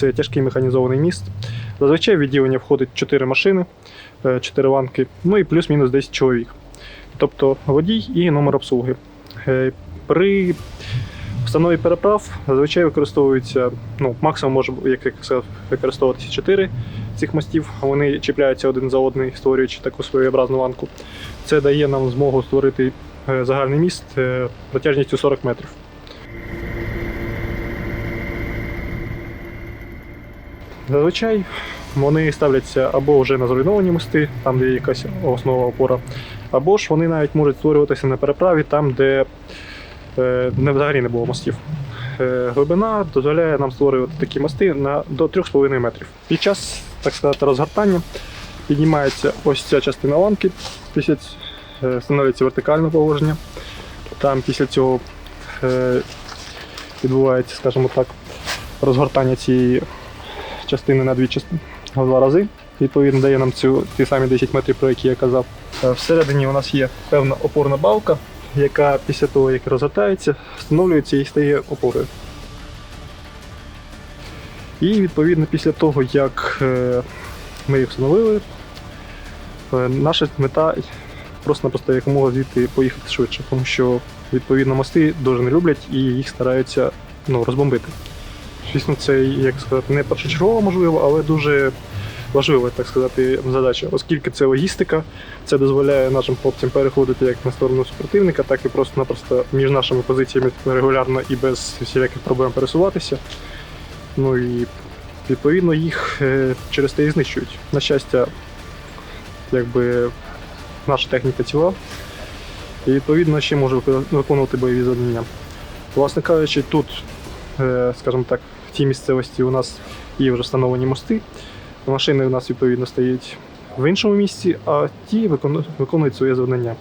це тяжкий механізований міст. Зазвичай в відділення входить 4 машини, 4 ланки, ну і плюс-мінус 10 чоловік. Тобто водій і номер обслуги. Е, При встанові переправ зазвичай використовується, ну, максимум може як я сказав, використовуватися 4 цих мостів. Вони чіпляються один за одний, створюючи таку своєобразну ланку. Це дає нам змогу створити е, загальний міст е, протяжністю 40 метрів. Зазвичай вони ставляться або вже на зруйновані мости, там де є якась основа опора, або ж вони навіть можуть створюватися на переправі там, де е, не взагалі не було мостів. Е, глибина дозволяє нам створювати такі мости на, до 3,5 метрів. Під час, так сказати, розгортання піднімається ось ця частина ланки, після е, встановлюється вертикальне положення. Там після цього відбувається, скажімо так, розгортання цієї частини на дві частини в два рази. Відповідно, дає нам цю ті самі 10 метрів, про які я казав. Е, Всередині у нас є певна опорна балка, яка після того, як розгортається, встановлюється і стає опорою. І відповідно після того, як е, ми їх встановили, е, наша мета просто-напросто якомога звідти поїхати швидше, тому що відповідно мости дуже не люблять і їх стараються ну, розбомбити. Звісно, це як сказати, не першочергово можливо, але дуже важлива, так сказати, задача, оскільки це логістика, це дозволяє нашим хлопцям переходити як на сторону супротивника, так і просто-напросто між нашими позиціями регулярно і без всіляких проблем пересуватися. Ну і відповідно їх е, через те і знищують. На щастя, якби наша техніка ціла, і відповідно ще може виконувати- бойові завдання. Власне кажучи, тут, скажімо так, в тій місцевості у нас є вже встановлені мости. Машини у нас відповідно стоять в іншому місці, а ті викону- виконують своє завдання.